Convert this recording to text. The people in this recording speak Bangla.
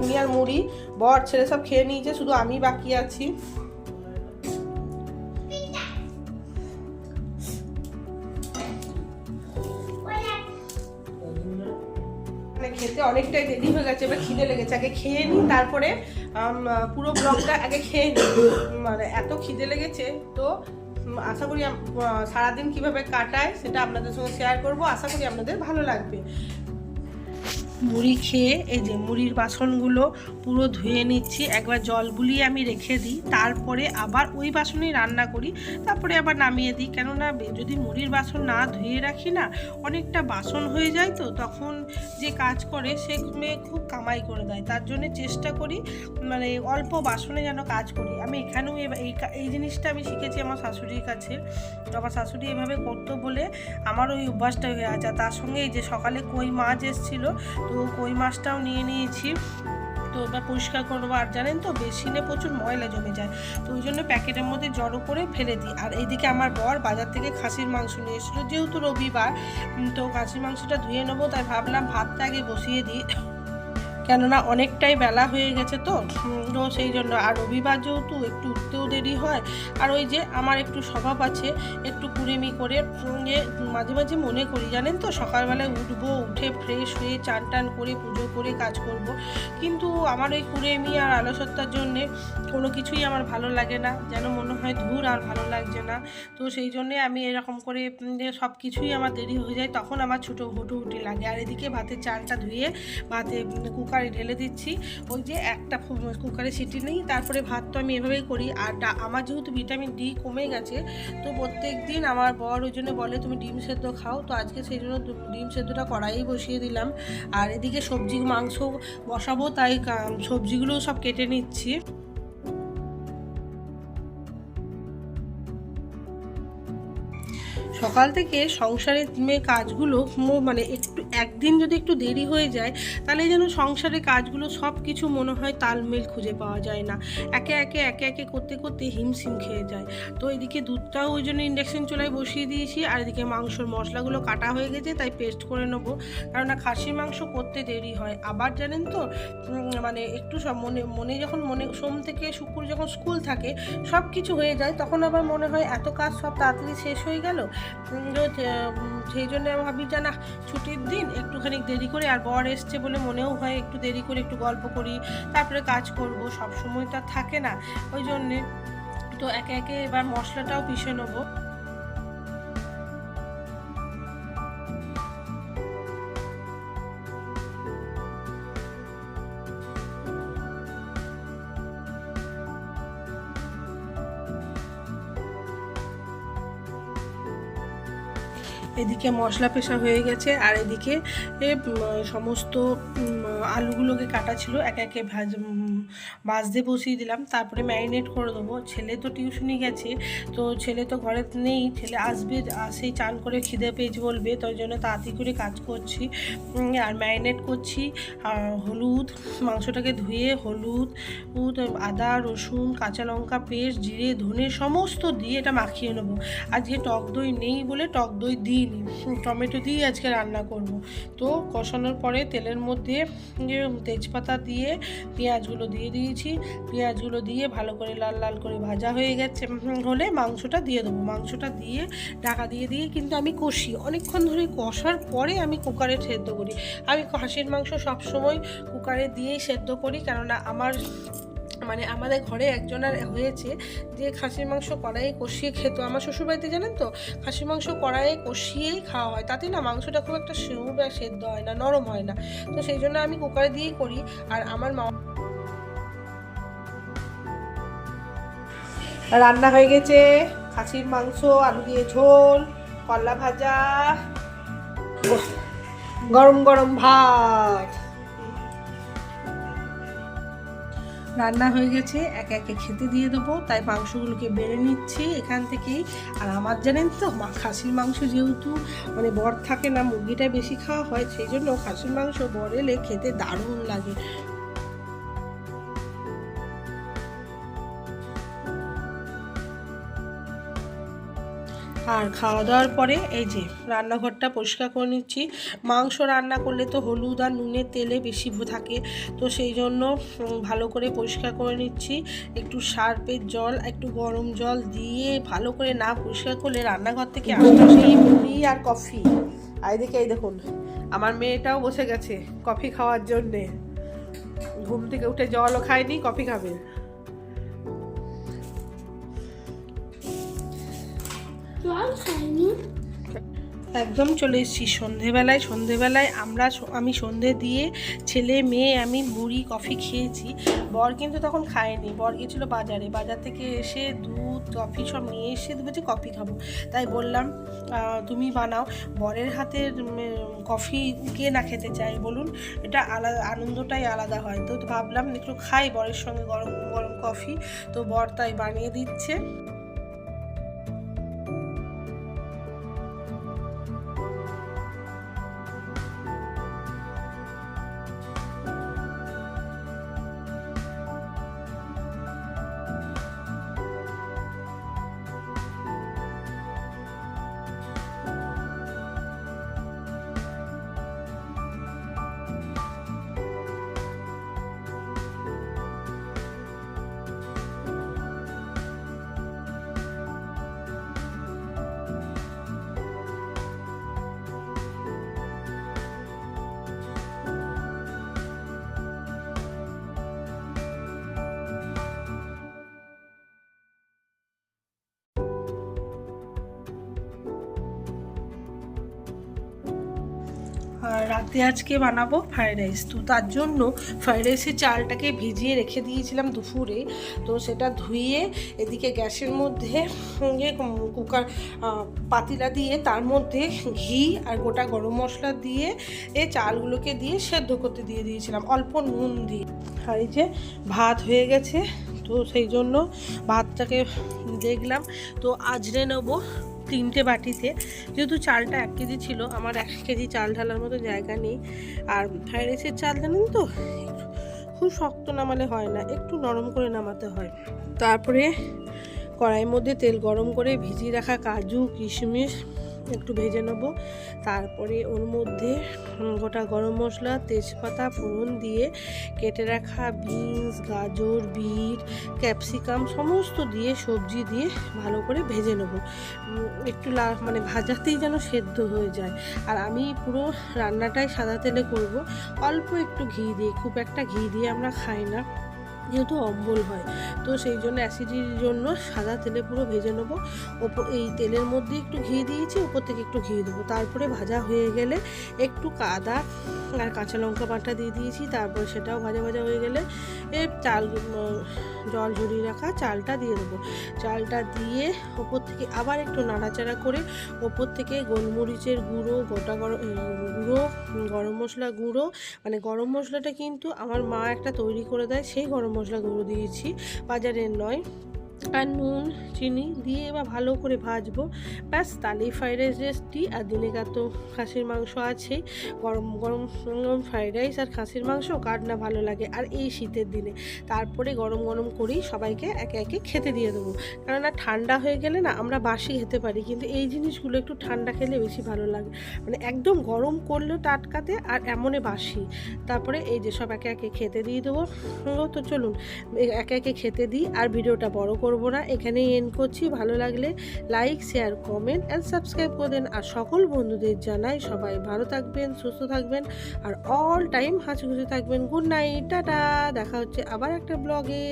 আমি আর মুড়ি, বর, ছেলে সব খেয়ে নিয়েছে, শুধু আমি বাকি আছি। মানে খেতে অনেকটাই দেরি হয়ে গেছে, এবার খিদে লেগেছে। আগে খেয়ে নিই তারপরে পুরো ব্লগটা আগে খেয়ে নিই মানে এত খিদে লেগেছে, তো আশা করি সারাদিন কীভাবে কাটায় সেটা আপনাদের সঙ্গে শেয়ার করব। আশা করি আপনাদের ভালো লাগবে। মুড়ি খেয়ে, এই যে মুড়ির বাসনগুলো পুরো ধুয়ে নিচ্ছি। একবার জল বুলিয়ে আমি রেখে দিই, তারপরে আবার ওই বাসনেই রান্না করি। তারপরে আবার নামিয়ে দিই। কেননা যদি মুড়ির বাসন না ধুয়ে রাখি না, অনেকটা বাসন হয়ে যায় তো, তখন যে কাজ করে, সে মেয়ে খুব কামাই করে দেয়। তার জন্য চেষ্টা করি মানে অল্প বাসনে যেন কাজ করি। আমি এখানেও এই এই জিনিসটা আমি শিখেছি আমার শাশুড়ির কাছে। আমার শাশুড়ি এভাবে করতো বলে আমার ওই অভ্যাসটা হয়ে আছে। তার সঙ্গে এই যে সকালে কই মাছ এসেছিল তো কই মাছটাও নিয়ে নিয়েছি। তো এবার পরিষ্কার করব। আর জানেন তো, বেসিনে প্রচুর ময়লা জমে যায়। তো ওই জন্য প্যাকেটের মধ্যে জড়ো করে ফেলে দিই। আর এইদিকে আমার বর বাজার থেকে খাসির মাংস নিয়ে এসেছিল। যেহেতু রবিবার তো খাসির মাংসটা ধুয়ে নেব, তাই ভাবলাম ভাতটা আগে বসিয়ে দিই। কেননা অনেকটাই বেলা হয়ে গেছে তো তো সেই জন্য আর রবিবার যেহেতু একটু উঠতেও দেরি হয়, আর ওই যে আমার একটু স্বভাব আছে, একটু কুড়েমি করে মাঝে মাঝে মনে করি, জানেন তো সকালবেলায় উঠবো, উঠে ফ্রেশ হয়ে চান টান করে পুজো করে কাজ করব, কিন্তু আমার ওই কুড়েমি আর আলসত্তার জন্যে কোনো কিছুই আমার ভালো লাগে না, যেন মনে হয় ধূর আর ভালো লাগছে না। তো সেই জন্যে আমি এরকম করে সব কিছুই আমার দেরি হয়ে যায়, তখন আমার ছোটো হুটোহুটি লাগে। আর এদিকে ভাতের চালটা ধুয়ে ভাতে কুকারে ঢেলে দিচ্ছি। ওই যে একটা কুকারে সিটি নেই, তারপরে ভাত তো আমি এভাবেই করি। আর আমার যেহেতু ভিটামিন ডি কমে গেছে, তো প্রত্যেক দিন আমার বর ওই জন্য বলে, তুমি ডিম সেদ্ধ খাও। তো আজকে সেই জন্য ডিম সেদ্ধটা কড়াই বসিয়ে দিলাম। আর এদিকে সবজি মাংস বসাবো, তাই সবজিগুলো সব কেটে নিচ্ছি। সকাল থেকে সংসারের কাজগুলো মানে একটু, একদিন যদি একটু দেরি হয়ে যায়, তাহলে যেন সংসারের কাজগুলো সব কিছু মনে হয় তালমেল খুঁজে পাওয়া যায় না। একে একে একে একে করতে করতে হিমশিম খেয়ে যায়। তো এদিকে দুধটাও ওই জন্য ইন্ডাকশন চুলায় বসিয়ে দিয়েছি, আর এদিকে মাংসর মশলাগুলো কাটা হয়ে গেছে, তাই পেস্ট করে নেব। কেননা খাসির মাংস করতে দেরি হয়। আবার জানেন তো মানে একটু সব মনে মনে যখন মনে, সোম থেকে শুক্র যখন স্কুল থাকে সব কিছু হয়ে যায়, তখন আবার মনে হয় এত কাজ সব তাড়াতাড়ি শেষ হয়ে গেল তো, সেই জন্য ভাবি যে না ছুটির দিন একটুখানি দেরি করে আর বর এসছে বলে মনেও হয় একটু দেরি করে একটু গল্প করি তারপরে কাজ করব সব সময় তো আর থাকে না। ওই জন্যে তো একে একে এবার মশলাটাও পিষে নেব। এদিকে মশলা পেশা হয়ে গেছে আর এদিকে সমস্ত আলুগুলোকে কাটা ছিল। একে একে ভাজ ভাজতে বসিয়ে দিলাম তারপরে ম্যারিনেট করে দেবো। ছেলে তো টিউশনি গেছে তো ছেলে তো ঘরে নেই ছেলে আসবে সেই চান করে খিদে পেয়েছে বলবে তো ওই জন্য তাড়াতাড়ি করে কাজ করছি। আর ম্যারিনেট করছি আর হলুদ মাংসটাকে ধুয়ে হলুদ উদ, আদা রসুন কাঁচা লঙ্কা পেস্ট জিরে ধনে সমস্ত দিয়ে এটা মাখিয়ে নেব। আজকে টক দই নেই বলে টক দই দিইনি টমেটো দিয়ে আজকে রান্না করব। তো কষানোর পরে তেলের মধ্যে তেজপাতা দিয়ে পেঁয়াজগুলো দিয়ে দিয়েছি। পেঁয়াজগুলো দিয়ে ভালো করে লাল লাল করে ভাজা হয়ে গেছে হলে মাংসটা দিয়ে দেবো। মাংসটা দিয়ে, ঢাকা দিয়ে দিয়ে কিন্তু আমি কষি। অনেকক্ষণ ধরে কষার পরে আমি কুকারে সেদ্ধ করি। আমি খাসির মাংস সবসময় কুকারে দিয়েই সেদ্ধ করি, কেননা আমার মানে আমাদের ঘরে একজনের হয়েছে যে খাসির মাংস কড়াইয়ে কষিয়ে খেত। আমার শ্বশুরবাড়িতে জানেন তো, খাসির মাংস কড়াইয়ে কষিয়েই খাওয়া হয়। তাতে না মাংসটা খুব একটা সেউ বা সেদ্ধ হয় না, নরম হয় না। তো সেই জন্য আমি কুকারে দিয়েই করি। আর আমার মা রান্না হয়ে গেছে। খাসির মাংস, আলু দিয়ে ঝোল, কলা ভাজা। গরম গরম ভাত। রান্না হয়ে গেছে, একে একে খেতে দিয়ে দেবো। তাই মাংসগুলোকে বেড়ে নিচ্ছি এখান থেকেই। আর আমার জানেন তো খাসির মাংস যেহেতু মানে বর থাকে না মুরগিটা বেশি খাওয়া হয়, সেই জন্য খাসির মাংস বর এলে খেতে দারুণ লাগে। আর খাওয়া দাওয়ার পরে এই যে রান্নাঘরটা পরিষ্কার করে নিচ্ছি। মাংস রান্না করলে তো হলুদ আর নুনের তেলে বেশি থাকে। তো সেই জন্য ভালো করে পরিষ্কার করে নিচ্ছি। একটু সার্পের জল, একটু গরম জল দিয়ে ভালো করে না পরিষ্কার করলে রান্নাঘর থেকে আসতে সেই মুড়ি আর কফি। আর এদিকে এই দেখুন, আমার মেয়েটাও বসে গেছে কফি খাওয়ার জন্যে। ঘুম থেকে উঠে জলও খায়নি, কফি খাবে। একদম চলে এসেছি সন্ধেবেলায়। সন্ধেবেলায় আমরা আমি সন্ধে দিয়ে ছেলে, মেয়ে, আমি মুড়ি, কফি খেয়েছি। বর কিন্তু তখন খায়নি। বর গিয়েছিল বাজারে। বাজার থেকে এসে দুধ, কফি সব নিয়ে এসে বলছে কফি খাব। তাই বললাম তুমি বানাও। বরের হাতের কফি কে না খেতে চায় বলুন? এটা আলাদা আনন্দটাই আলাদা হয়। তো ভাবলাম একটু খাই বরের সঙ্গে গরম গরম কফি। তো বর তাই বানিয়ে দিচ্ছে। রাতে আজকে বানাবো ফ্রাইড রাইস তো তার জন্য ফ্রাইড রাইসের চালটাকে ভিজিয়ে রেখে দিয়েছিলাম দুপুরে। তো সেটা ধুয়ে এদিকে গ্যাসের মধ্যে ইয়ে কুকার পাতিলা দিয়ে তার মধ্যে ঘি আর গোটা গরম মশলা দিয়ে এ চালগুলোকে দিয়ে সেদ্ধ করতে দিয়ে দিয়েছিলাম। অল্প নুন দিয়ে। আর যে ভাত হয়ে গেছে, তো সেই জন্য ভাতটাকে দেখলাম। তো আজরে নেব তিনটে বাটিতে, যেহেতু চালটা এক কেজি ছিল, আমার এক কেজি চাল ঢালার মতো জায়গা নেই। আর ফ্রাইড রাইসের চাল জানেন তো, খুব শক্ত নামালে হয় না, একটু নরম করে নামাতে হয়। তারপরে কড়াইয়ের মধ্যে তেল গরম করে ভিজিয়ে রাখা কাজু, কিশমিশ একটু ভেজে নেব। তারপরে ওর মধ্যে গোটা গরম মশলা, তেজপাতা, ফোড়ন দিয়ে কেটে রাখা বিনস, গাজর, বিট, ক্যাপসিকাম সমস্ত দিয়ে, সবজি দিয়ে ভালো করে ভেজে নেব। একটু লা মানে ভাজাতেই যেন সেদ্ধ হয়ে যায়। আর আমি পুরো রান্নাটাই সাদা তেলে করব। অল্প একটু ঘি দিয়ে, খুব একটা ঘি দিয়ে আমরা খাই না। যেহেতু অম্বল হয়, তো সেই জন্য অ্যাসিডির জন্য সাদা তেলে পুরো ভেজে নেব। ওপর, এই তেলের মধ্যে একটু ঘি দিয়েছি ওপর থেকে একটু ঘি দেবো। তারপরে ভাজা হয়ে গেলে একটু আদা আর কাঁচা লঙ্কা বাটা দিয়ে দিয়েছি, তারপর সেটাও ভাজা ভাজা হয়ে গেলে এ চাল, জল ঝরিয়ে রাখা চালটা দিয়ে দেবো। চালটা দিয়ে ওপর থেকে আবার একটু নাড়াচাড়া করে ওপর থেকে গোলমরিচের গুঁড়ো, গোটা গরম গুঁড়ো, গরম মশলা গুঁড়ো মানে গরম মশলাটা কিন্তু আমার মা একটা তৈরি করে দেয়, সেই গরম মশলা গুঁড়ো দিয়েছি বাজারের নয়। আর নুন, চিনি দিয়ে এবার ভালো করে ভাজবো। ব্যাস তালেই ফ্রাইড রাইস রেসিপি আর দিনে তো খাসির মাংস আছে। গরম গরম গরম ফ্রাইড রাইস আর খাসির মাংস, কার না ভালো লাগে। আর এই শীতের দিনে, তারপরে গরম গরম করেই সবাইকে একে একে খেতে দিয়ে দেবো। কেননা ঠান্ডা হয়ে গেলে না, আমরা বাসি খেতে পারি, কিন্তু এই জিনিসগুলো একটু ঠান্ডা খেলে বেশি ভালো লাগে। মানে একদম গরম করলেও টাটকাতে আর এমনে বাসি। তারপরে এই যে সব একে একে খেতে দিয়ে দেবো। তো চলুন একে একে খেতে দিই। আর ভিডিওটা বড় করব না। এখানেই এন্ড করছি। ভালো লাগলে like share comment and subscribe করে দেন। আর সকল বন্ধুদের জানাই সবাই ভালো থাকবেন, সুস্থ থাকবেন আর অল টাইম হাসি খুশি থাকবেন। Good night tata. দেখা হচ্ছে আবার একটা ব্লগে